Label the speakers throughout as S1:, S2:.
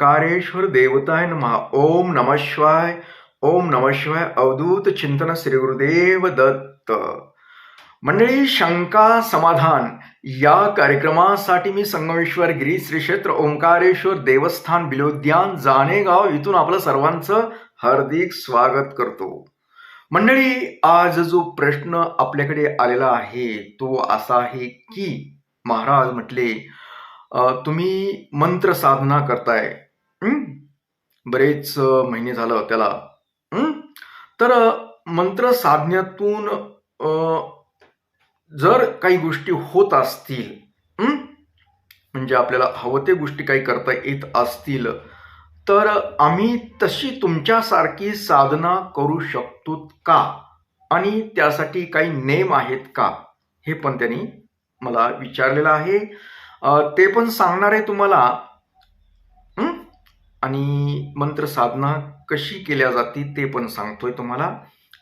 S1: ओंकारेश्वर देवताय नमः। ओम नमः शिवाय ओम नमः शिवाय अवधूत चिंतन श्री गुरुदेव दत्त। मंडळी शंका समाधान या कार्यक्रमासाठी मी संगमेश्वर गिरी श्री क्षेत्र ओंकारेश्वर देवस्थान बिलोद्यान जाणेगाव इथून आपलं सर्वांचं हार्दिक स्वागत करतो। मंडळी आज जो प्रश्न आपल्याकडे आलेला आहे तो असा आहे की महाराज म्हटले तुम्ही मंत्र साधना करताय बरेच महिने झालं त्याला. तर मंत्र साधण्यातून जर काही गोष्टी होत असतील म्हणजे आपल्याला हवं ते गोष्टी काही करता येत असतील तर आम्ही तशी तुमच्यासारखी साधना करू शकतो का? आणि त्यासाठी काही नेम आहेत का? हे पण त्यांनी मला विचारलेलं आहे. ते पण सांगणार आहे तुम्हाला. आणि मंत्र साधना कशी केल्या जाते ते पण सांगतोय तुम्हाला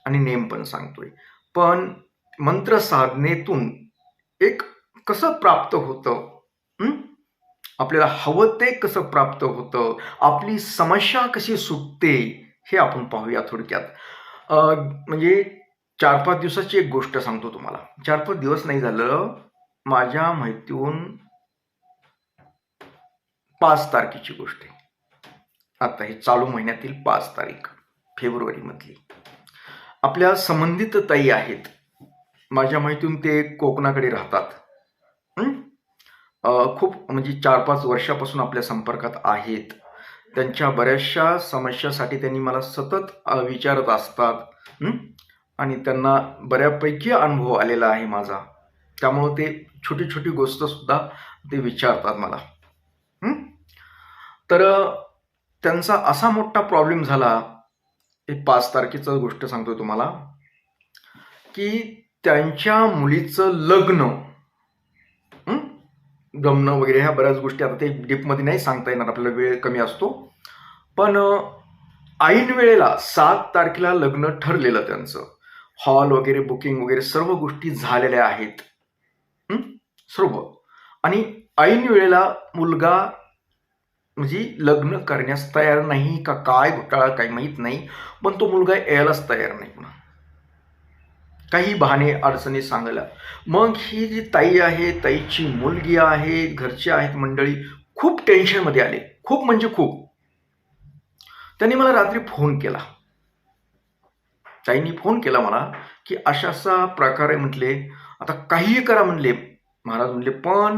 S1: आणि नेम पण सांगतोय. पण मंत्र साधनेतून एक कसं प्राप्त होतं? आपल्याला हवं ते कसं प्राप्त होतं? आपली समस्या कशी सुटते? हे आपण पाहूया थोडक्यात. म्हणजे चार पाच दिवसाची एक गोष्ट सांगतो तुम्हाला. चार पाच दिवस नाही झालं माझ्या माहितीहून पाच तारखेची गोष्ट आहे. आता ही चालू महिन्यातील पाच तारीख फेब्रुवारीमधली. आपल्या संबंधित ताई आहेत. माझ्या माहितीतून ते कोकणाकडे राहतात. खूप म्हणजे चार पाच वर्षापासून आपल्या संपर्कात आहेत. त्यांच्या बऱ्याचशा समस्यासाठी त्यांनी मला सतत विचारत असतात. आणि त्यांना बऱ्यापैकी अनुभव आलेला आहे माझा. त्यामुळं ते छोटी छोटी गोष्टसुद्धा ते विचारतात मला. तर त्यांचा असा मोठा प्रॉब्लेम झाला एक पाच तारखेचा गोष्ट सांगतोय तुम्हाला की त्यांच्या मुलीचं लग्न गमणं वगैरे ह्या बऱ्याच गोष्टी आता ते डीपमध्ये नाही सांगता येणार आपल्याला वेळ कमी असतो. पण ऐन वेळेला सात तारखेला लग्न ठरलेलं त्यांचं. हॉल वगैरे बुकिंग वगैरे सर्व गोष्टी झालेल्या आहेत. सर्व. आणि ऐन वेळेला मुलगा म्हणजे लग्न करण्यास तयार नाही का काय घोटाळा काही माहीत नाही पण तो मुलगा यायलाच तयार नाही पुन्हा काही बहाणे अडचणी सांगायला मग ही जी ताई आहे ताईची मुलगी आहे घरची आहेत मंडळी खूप टेन्शनमध्ये आले. खूप म्हणजे खूप. त्यांनी मला रात्री फोन केला. ताईंनी फोन केला मला की अशा असा प्रकारे म्हटले आता काहीही करा म्हणले. महाराज म्हणले पण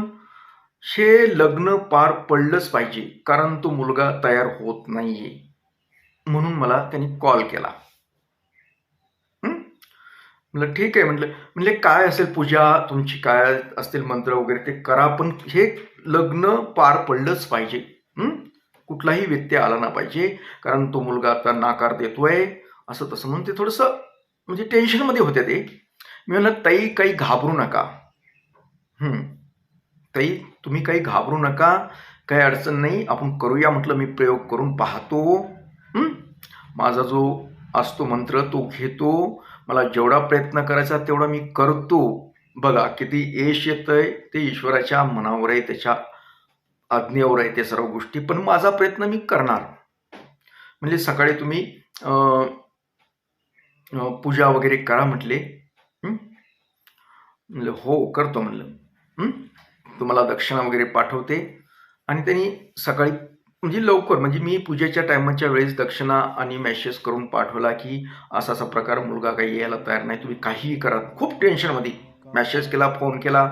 S1: हे लग्न पार पडलंच पाहिजे कारण तो मुलगा तयार होत नाहीये. म्हणून मला त्यांनी कॉल. केला म्हटलं ठीक आहे म्हटलं म्हणजे काय असेल पूजा? तुमची काय असतील मंत्र वगैरे ते करा पण हे लग्न पार पडलंच पाहिजे. कुठलाही व्यत्यय आला ना पाहिजे कारण तो मुलगा आता नाकार देतोय. असं तसं म्हणून ते थोडंसं म्हणजे टेन्शनमध्ये होते ते. मी म्हणलं ताई काही घाबरू नका. ताई तुम्ही काही घाबरू नका काही अडचण नाही आपण करूया म्हटलं मी प्रयोग करून पाहतो. माझा जो असतो मंत्र तो घेतो. मला जेवढा प्रयत्न करायचा तेवढा मी करतो. बघा किती यश येतंय ते ईश्वराच्या मनावर आहे त्याच्या आज्ञेवर आहे ते सर्व गोष्टी. पण माझा प्रयत्न मी करणार. म्हणजे सकाळी तुम्ही पूजा वगैरे करा म्हटले. म्हणलं हो करतो म्हणलं. तुम्हाला दक्षिणा वगैरे पाठवते. आणि त्यांनी सकाळी म्हणजे लवकर म्हणजे मी पूजेच्या टायमाच्या वेळेस दक्षिणा आणि मेसेज करून पाठवला की असा असा प्रकार मुलगा काही यायला तयार नाही तुम्ही काहीही करा. खूप टेन्शनमध्ये मेसेज केला फोन केला.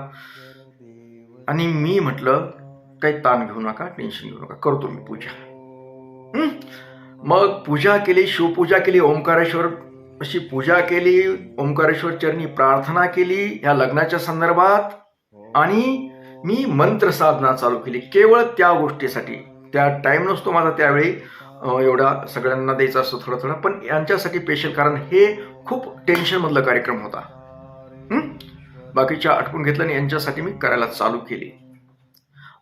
S1: आणि मी म्हटलं काही ताण घेऊ नका टेन्शन घेऊ नका करतो मी पूजा. मग पूजा केली शिवपूजा केली ओंकारेश्वर अशी पूजा केली ओंकारेश्वर चरणी प्रार्थना केली या लग्नाच्या संदर्भात. आणि मी मंत्र साधना चालू केली केवळ त्या गोष्टीसाठी. त्या टाइम नसतो माझा त्यावेळी. एवढा सगळ्यांना द्यायचा असतो थोडा थोडा पण यांच्यासाठी स्पेशल कारण हे खूप टेन्शनमधला कार्यक्रम होता. बाकीच्या आटकून घेतलं आणि यांच्यासाठी मी करायला चालू केली.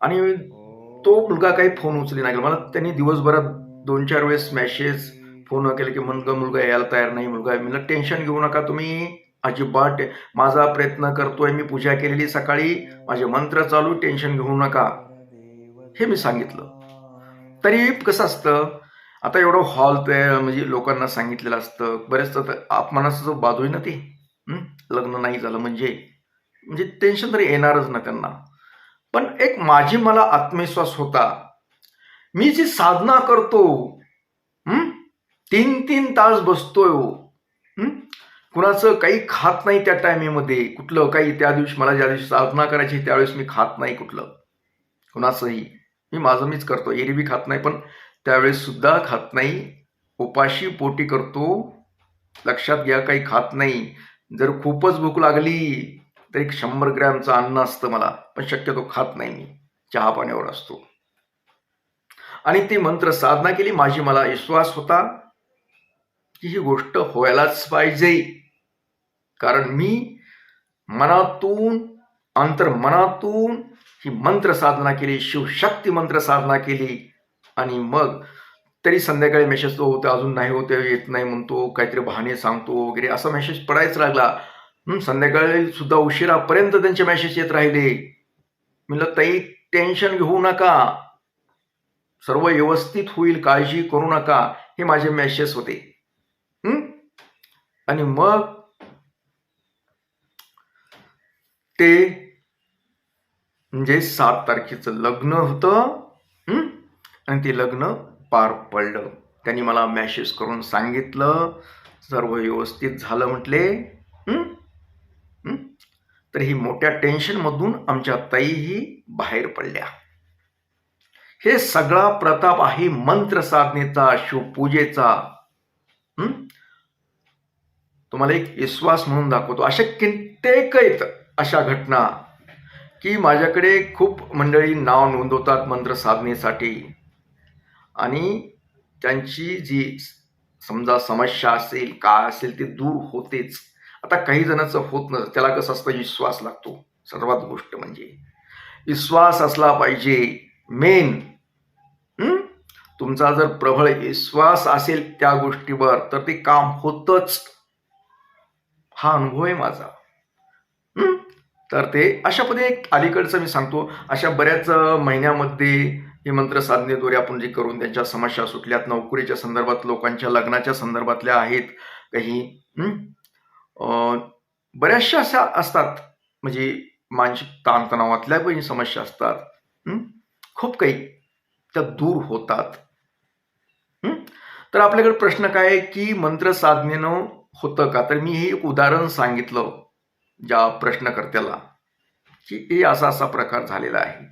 S1: आणि तो मुलगा काही फोन उचली नाही. मला त्यांनी दिवसभरात दोन चार वेळेस मॅसेज फोन केले की मुलगा मुलगा यायला तयार नाही मुलगा. मला टेन्शन घेऊ नका तुम्ही. अजिबात माझा प्रयत्न करतोय मी पूजा केलेली सकाळी. माझे मंत्र चालू टेन्शन घेऊ नका. हे मी सांगितलं. तरी कसं असतं? आता एवढं हॉल ते म्हणजे लोकांना सांगितलेलं असतं. बरेच तर अपमानाचं जो बाजू आहे ना ते लग्न नाही झालं म्हणजे. म्हणजे टेन्शन तरी येणारच ना त्यांना. पण एक माझी मला आत्मविश्वास होता. मी जी साधना करतो तीन तीन तास बसतोय हो. कुणाचं काही खात नाही त्या टायमेमध्ये कुठलं काही त्या दिवशी मला ज्या दिवशी साधना करायची त्यावेळेस मी खात नाही कुठलं. कुणाचंही. मी माझं मीच करतो एरवी खात नाही पण त्यावेळेस सुद्धा खात नाही. उपाशी पोटी करतो. लक्षात घ्या काही खात नाही. जर खूपच भूक लागली तर एक शंभर ग्रॅमचं अन्न असतं मला पण शक्यतो खात नाही मी. चहा पाण्यावर असतो. आणि ते मंत्र साधना केली माझी मला विश्वास होता. की ही गोष्ट व्हायलाच पाहिजे. कारण मी मनातून अंतर्मनातून ही मंत्र साधना केली शिवशक्ती मंत्र साधना केली. आणि मग तरी संध्याकाळी मेसेज तो होते अजून नाही होते येत नाही म्हणतो काहीतरी बहाणे सांगतो वगैरे असा मेसेज पडायच लागला. संध्याकाळी सुद्धा उशिरापर्यंत त्यांचे मेसेज येत राहिले. म्हणलं ताई टेन्शन घेऊ नका. सर्व व्यवस्थित होईल काळजी करू नका. हे माझे मेसेज होते. आणि मग ते म्हणजे सात तारखेचं लग्न होतं आणि ते लग्न पार पडलं. त्यांनी मला मॅसेज करून सांगितलं सर्व व्यवस्थित झालं म्हटले तर ही मोठ्या टेन्शनमधून आमच्या ताईही बाहेर पडल्या. हे सगळा प्रताप आहे मंत्र साधनेचा शिवपूजेचा तुम्हाला एक विश्वास म्हणून दाखवतो. अशा कित्येक आहेत अशा घटना की माझ्याकडे खूप मंडळी नाव नोंदवतात मंत्र साधनेसाठी. आणि त्यांची जी समजा समस्या असेल काय असेल ते दूर होतेच. आता काही जणांचं होत नसतं. त्याला कसं असतं? विश्वास लागतो. सर्वात गोष्ट म्हणजे विश्वास असला पाहिजे. मेन तुमचा जर प्रबळ विश्वास असेल त्या गोष्टीवर तर ते काम होतच. हा अनुभव आहे माझा. तर ते अशा पद्धतीने एक अलीकडचं मी सांगतो. अशा बऱ्याच महिन्यामध्ये हे मंत्र साधनेद्वारे आपण जे करून त्यांच्या समस्या सुटल्यात नोकरीच्या संदर्भात लोकांच्या लग्नाच्या संदर्भातल्या आहेत काही. बऱ्याचशा अशा असतात. म्हणजे मानसिक ताणतणावातल्या पण समस्या असतात. खूप काही त्या दूर होतात. तर आपल्याकडे प्रश्न काय आहे की मंत्र साधनेनं होतं का? तर मी हे एक उदाहरण सांगितलं ज्या प्रश्नकर्त्याला की हे असा असा प्रकार झालेला आहे.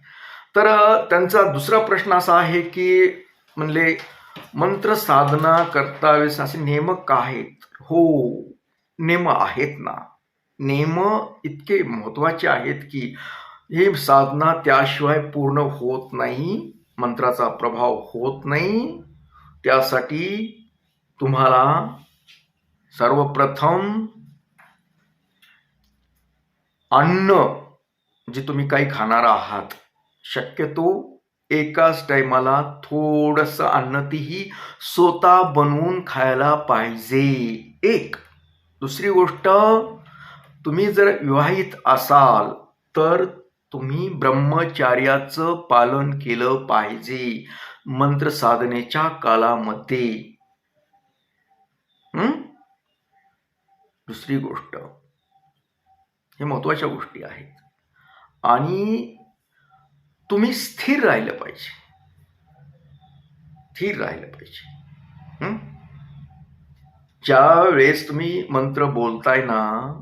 S1: तर त्यांचा दुसरा प्रश्न असा आहे की म्हणले मंत्र साधना करता असे नियम का आहेत? हो नियम आहेत ना. नियम इतके महत्त्वाचे आहेत की ही साधना त्याशिवाय पूर्ण होत नाही मंत्राचा प्रभाव होत नाही. त्यासाठी तुम्हाला सर्वप्रथम अन्न जे तुम्ही काही खाणार आहात शक्यतो एकाच टायमाला थोडस अन्न तीही स्वतः बनवून खायला पाहिजे. एक. दुसरी गोष्ट तुम्ही जर विवाहित असाल तर तुम्ही ब्रह्मचार्याचं पालन केलं पाहिजे मंत्र साधनेच्या कालामध्ये. दुसरी गोष्ट. हे महत्त्वाच्या गोष्टी आहेत. आणि तुम्ही स्थिर राहिलं पाहिजे. स्थिर राहिलं पाहिजे. ज्या वेळेस तुम्ही मंत्र बोलताय ना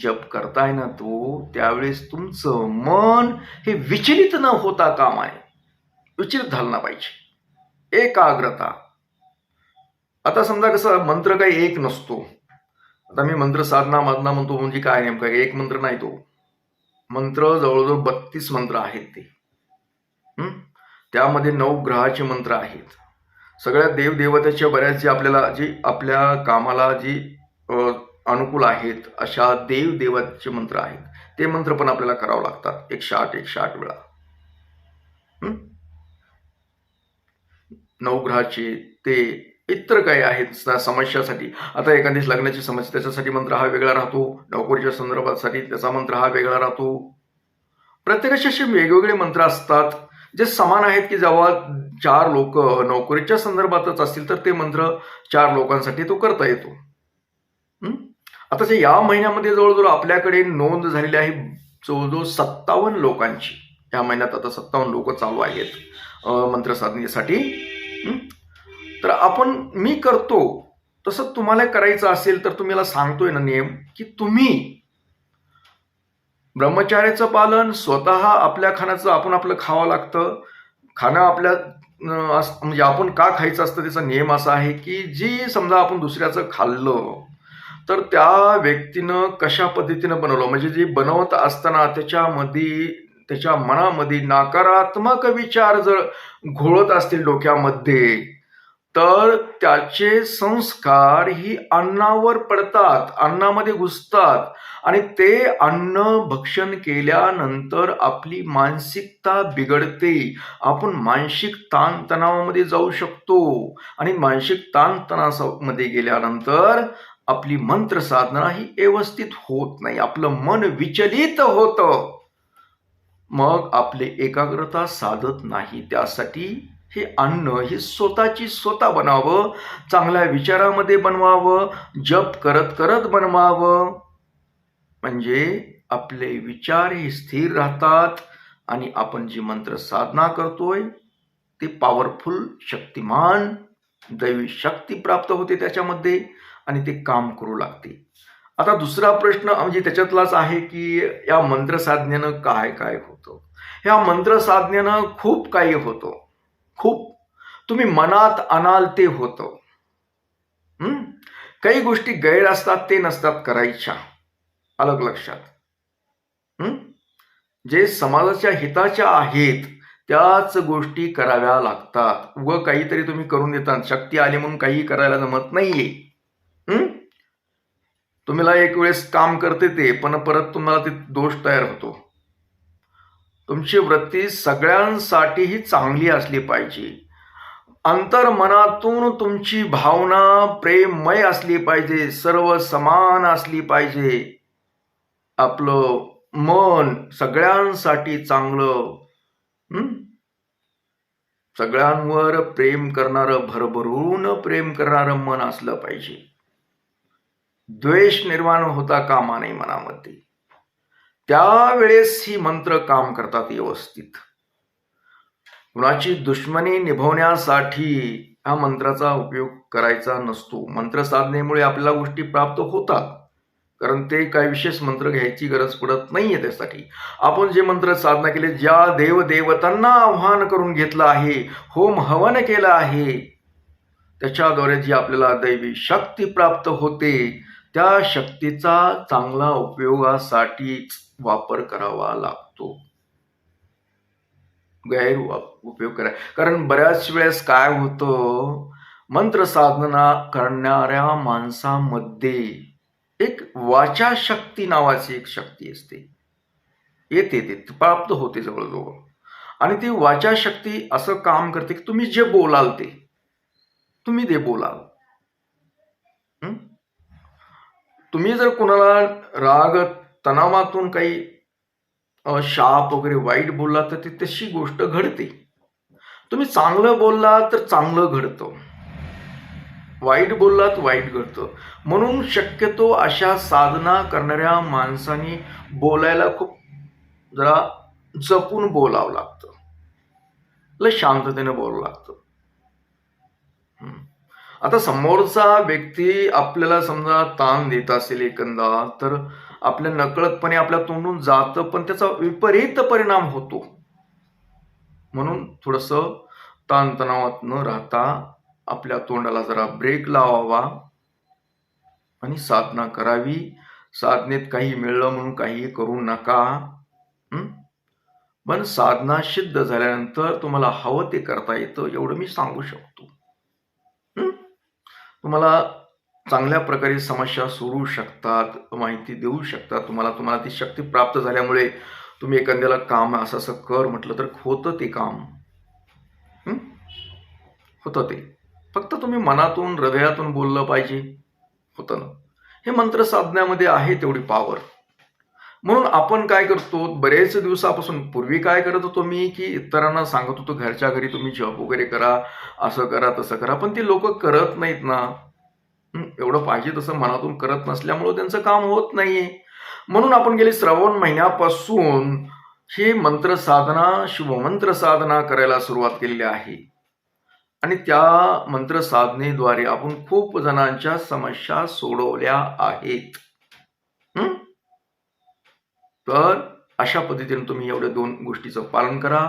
S1: जप करताय ना तो त्यावेळेस तुमचं मन हे विचलित न होता काम आहे. विचलित झालं ना पाहिजे. एकाग्रता. आता समजा कसं मंत्र काही एक नसतो. आता मी मंत्र साधना माधना म्हणतो म्हणजे काय नेमका? एक मंत्र नाही तो. मंत्र जवळजवळ बत्तीस मंत्र आहेत ते. त्यामध्ये नऊ ग्रहाचे मंत्र आहेत. सगळ्या देवदेवतेच्या बऱ्याच जे आपल्याला जी आपल्या कामाला जी अनुकूल आहेत अशा देवदेवतेचे मंत्र आहेत. ते मंत्र पण आपल्याला करावं लागतात. एकशे आठ एकशे आठ वेळा. नवग्रहाचे ते इतर काही आहेत समस्यासाठी. आता एखादी लग्नाची समस्या त्याच्यासाठी मंत्र हा वेगळा राहतो. नोकरीच्या संदर्भासाठी त्याचा मंत्र हा वेगळा राहतो. प्रत्येकाचे असे वेगवेगळे मंत्र असतात. जे समान आहेत की जेव्हा चार लोक नोकरीच्या संदर्भातच असतील तर ते मंत्र चार लोकांसाठी तो करता येतो. आता जे या महिन्यामध्ये जवळजवळ आपल्याकडे नोंद झालेली आहे जवळजवळ सत्तावन्न लोकांची. या महिन्यात आता सत्तावन्न लोक चालू आहेत मंत्र साधनेसाठी तर आपण मी करतो तसं तुम्हाला करायचं असेल तर तुम्हाला सांगतोय ना नियम की तुम्ही ब्रह्मचार्याचं पालन स्वतः आपल्या खाण्याचं आपण आपलं खावं लागतं. खाणं आपल्या अस- म्हणजे आपण का खायचं असतं त्याचा नियम असा आहे की जी समजा आपण दुसऱ्याचं खाल्लं तर त्या व्यक्तीनं कशा पद्धतीनं बनवलं? म्हणजे जे बनवत असताना त्याच्यामध्ये त्याच्या मनामध्ये नकारात्मक विचार जर घोळत असतील डोक्यामध्ये तर त्याचे संस्कार ही अन्नावर पडतात अन्नामध्ये घुसतात आणि ते अन्न भक्षण केल्यानंतर आपली मानसिकता बिघडते. आपण मानसिक ताणतणावामध्ये जाऊ शकतो आणि मानसिक ताणतणावामध्ये गेल्यानंतर आपली मंत्र साधना ही व्यवस्थित होत नाही. आपलं मन विचलित होतं. मग आपले एकाग्रता साधत नाही. त्यासाठी हे अन्न हे स्वतःची स्वतः बनावं चांगल्या विचारामध्ये बनवावं जप करत करत बनवावं. म्हणजे आपले विचार हे स्थिर राहतात आणि आपण जी मंत्र साधना करतोय ते पॉवरफुल शक्तिमान दैवी शक्ती प्राप्त होते त्याच्यामध्ये आणि ते काम करू लागते. आता दुसरा प्रश्न म्हणजे त्याच्यातलाच आहे की या मंत्र साधनेनं काय काय होतं? ह्या मंत्र साधनेनं खूप काही होतं. खूप. तुम्ही मनात आणाल ते होतं. काही गोष्टी गैर असतात ते नसतात करायच्या. अलग लक्षात. जे समाजाच्या हिताच्या आहेत त्याच गोष्टी कराव्या लागतात. व काहीतरी तुम्ही करून देतात शक्ती आली म्हणून काही करायला जमत नाहीये. तुम्हाला एक वेळेस काम करते ते पण परत तुम्हाला ते दोष तयार होतो. तुमची वृत्ती सगळ्यांसाठीही चांगली असली पाहिजे. अंतर्मनातून तुमची भावना प्रेममय असली पाहिजे सर्व समान असली पाहिजे. आपलं मन सगळ्यांसाठी चांगलं सगळ्यांवर प्रेम करणारं भरभरून प्रेम करणारं मन असलं पाहिजे. द्वेष निर्माण होता कामा नाही मनामध्ये. त्यावेळेस ही मंत्र काम करतात व्यवस्थित. कुणाची दुश्मनी निभवण्यासाठी हा मंत्राचा उपयोग करायचा नसतो. मंत्र साधनेमुळे आपल्याला गोष्टी प्राप्त होतात. कारण ते काही विशेष मंत्र घ्यायची गरज पडत नाहीये त्यासाठी. आपण जे मंत्र साधना केले ज्या देव देवतांना आव्हान करून घेतलं आहे होम हवन केलं आहे त्याच्याद्वारे जी आपल्याला दैवी शक्ती प्राप्त होते त्या शक्तीचा चांगला उपयोगासाठीच वापर करावा लागतो. गैर उपयोग करा. कारण बऱ्याच वेळेस काय होतं मंत्र साधना करणाऱ्या माणसामध्ये एक वाचा शक्ती नावाची एक शक्ती असते. येते ते प्राप्त होते जवळजवळ. आणि ती वाचा शक्ती असं काम करते की तुम्ही जे बोलाल ते. तुम्ही ते बोलाल. तुम्ही जर कुणाला राग तणावातून काही शाप वगैरे वाईट बोलला तर ती तशी गोष्ट घडते. तुम्ही चांगलं बोलला तर चांगलं घडतं. वाईट बोललात वाईट घडतं. म्हणून शक्यतो अशा साधना करणाऱ्या माणसांनी बोलायला खूप जरा जपून बोलावं लागतं. लय शांततेने बोलावं लागतं. आता समोरचा व्यक्ती आपल्याला समजा ताण देत असेल एकंदा तर आपल्या नकळतपणे आपल्या तोंडून जातं पण त्याचा विपरीत परिणाम होतो. म्हणून थोडस ताणतणावात न राहता आपल्या तोंडाला जरा ब्रेक लावावा आणि साधना करावी. साधनेत काही मिळलं म्हणून काही करू नका. पण साधना सिद्ध झाल्यानंतर तुम्हाला हवं ते करता येतं एवढं मी सांगू शकतो. तुम्हाला चांगल्या प्रकारे समस्या सोडवू शकतात माहिती देऊ शकतात. तुम्हाला तुम्हाला ती शक्ती प्राप्त झाल्यामुळे तुम्ही एखाद्याला काम असं असं कर म्हटलं तर होतं ते काम. होतं ते. फक्त तुम्ही मनातून हृदयातून बोललं पाहिजे. होतं ना? हे मंत्र साधण्यामध्ये आहे तेवढी पावर म्हणून आपण काय करतो बरेच दिवसापासून पूर्वी काय करत होतो मी की इतरांना सांगत होतो घरच्या घरी तुम्ही जॉब वगैरे करा असं करा तसं करा पण ते लोक करत नाहीत ना. एवढं पाहिजे तसं मनातून करत नसल्यामुळं त्यांचं काम होत नाहीये. म्हणून आपण गेले श्रावण महिन्यापासून ही मंत्र साधना शुभमंत्र साधना करायला सुरुवात केलेली आहे. आणि त्या मंत्र साधनेद्वारे आपण खूप जणांच्या समस्या सोडवल्या आहेत. तर अशा पद्धतीने तुम्ही एवढ्या दोन गोष्टीचं पालन करा.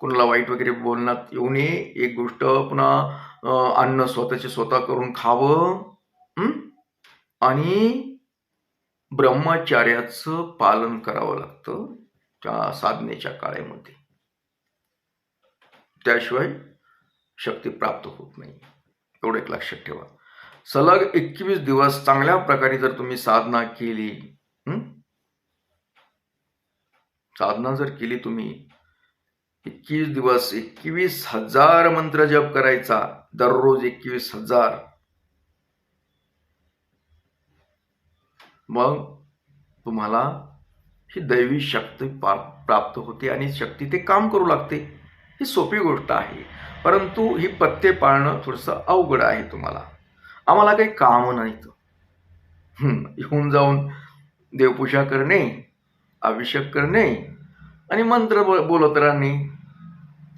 S1: कोणाला वाईट वगैरे बोलण्यात येऊ नये. एक गोष्ट पुन्हा अन्न स्वतःचे स्वतः करून खावं. आणि ब्रह्मचार्याचं पालन करावं लागतं त्या साधनेच्या काळामध्ये. त्याशिवाय शक्ती प्राप्त होत नाही. एवढं एक लक्षात ठेवा. सलग एकवीस दिवस चांगल्या प्रकारे जर तुम्ही साधना केली साधना जर केली तुम्ही एकवीस दिवस एकवीस हजार मंत्र जप करायचा दररोज एकवीस हजार मग तुम्हाला ही दैवी शक्ती पा- प्राप्त होते आणि शक्ती ते काम करू लागते. ही सोपी गोष्ट आहे. परंतु ही पत्ते पाळणं थोडंसं अवघड आहे तुम्हाला. आम्हाला काही काम नाहीत. येऊन जाऊन देवपूजा करणे अभिषेक करणे आणि मंत्र ब- बोलत राहणे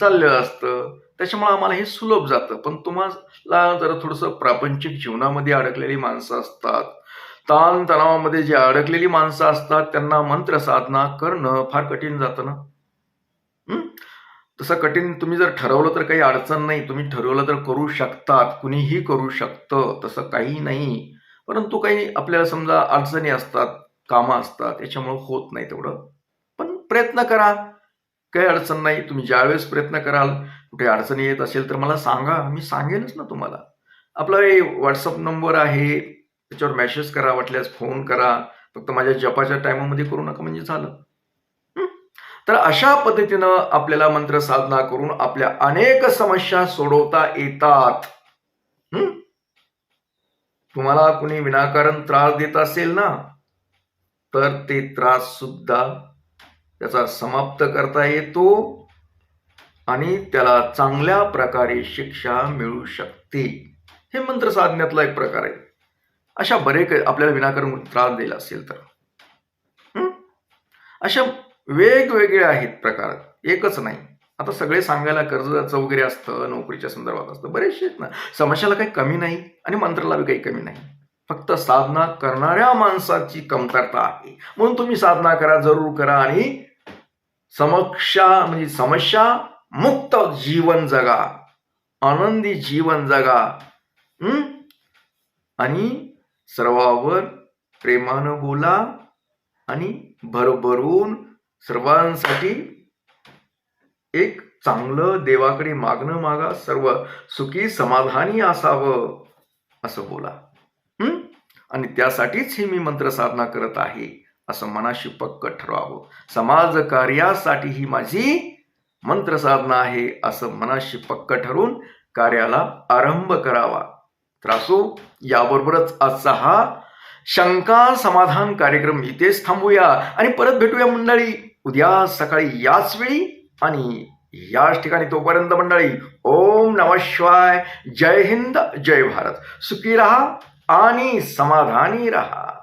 S1: चाललं असतं. त्याच्यामुळे आम्हाला हे सुलभ जातं. पण तुम्हाला जरा थोडंसं प्रापंचिक जीवनामध्ये अडकलेली माणसं असतात. ताण तणावामध्ये जे अडकलेली माणसं असतात त्यांना मंत्र साधना करणं फार कठीण जातं ना? तसं कठीण तुम्ही जर ठरवलं तर काही अडचण नाही. तुम्ही ठरवलं तर करू शकतात. कुणीही करू शकतं. तसं काही नाही. परंतु काही आपल्याला समजा अडचणी असतात कामं असतात याच्यामुळं होत नाही तेवढं. पण प्रयत्न करा. काही अडचण नाही. तुम्ही ज्यावेळेस प्रयत्न कराल कुठे अडचणी येत असेल तर मला सांगा. मी सांगेनच ना तुम्हाला. आपला हे व्हॉट्सअप नंबर आहे. त्याच्यावर मेसेज करा वाटल्यास फोन करा. फक्त माझ्या जपाच्या टायमामध्ये करू नका म्हणजे झालं. तर अशा पद्धतीनं आपल्याला मंत्र साधना करून आपल्या अनेक समस्या सोडवता येतात. तुम्हाला कुणी विनाकारण त्रास देत असेल ना तर ते त्रास सुद्धा त्याचा समाप्त करता येतो आणि त्याला चांगल्या प्रकारे शिक्षा मिळू शकते. हे मंत्र साधण्यातला एक प्रकार आहे. अशा बरेच आपल्याला विनाकारण त्रास दिला असेल तर. अशा वेगवेगळे आहेत प्रकार. एकच नाही. आता सगळे सांगायला कर्जाचं वगैरे असतं नोकरीच्या संदर्भात असतं. बरेचसे आहेत ना. समस्याला काही कमी नाही आणि मंत्राला बी काही कमी नाही. फक्त साधना करणाऱ्या माणसाची कमतरता आहे. म्हणून तुम्ही साधना करा जरूर करा आणि समक्षा म्हणजे समस्या मुक्त जीवन जगा. आनंदी जीवन जगा. आणि सर्वावर प्रेमानं बोला आणि भरभरून सर्वांसाठी एक चांगलं देवाकडे मागणं मागा सर्व सुखी समाधानी असावं असं बोला. हम्म आणि त्यासाठीच ही मी मंत्र साधना करत आहे असं मनाशी पक्क ठरवावं. समाज कार्यासाठी ही माझी मंत्र साधना आहे असं मनाशी पक्क ठरून कार्याला आरंभ करावा. तर असो याबरोबरच आजचा हा शंका समाधान कार्यक्रम इथेच थांबूया. आणि परत भेटूया मंडळी. उद्या सकाळी याच वेळी आणि याच ठिकाणी तोपर्यंत मंडळी ओम नम शिवाय. जय हिंद जय भारत. सुखी रहा आणि समाधानी रहा.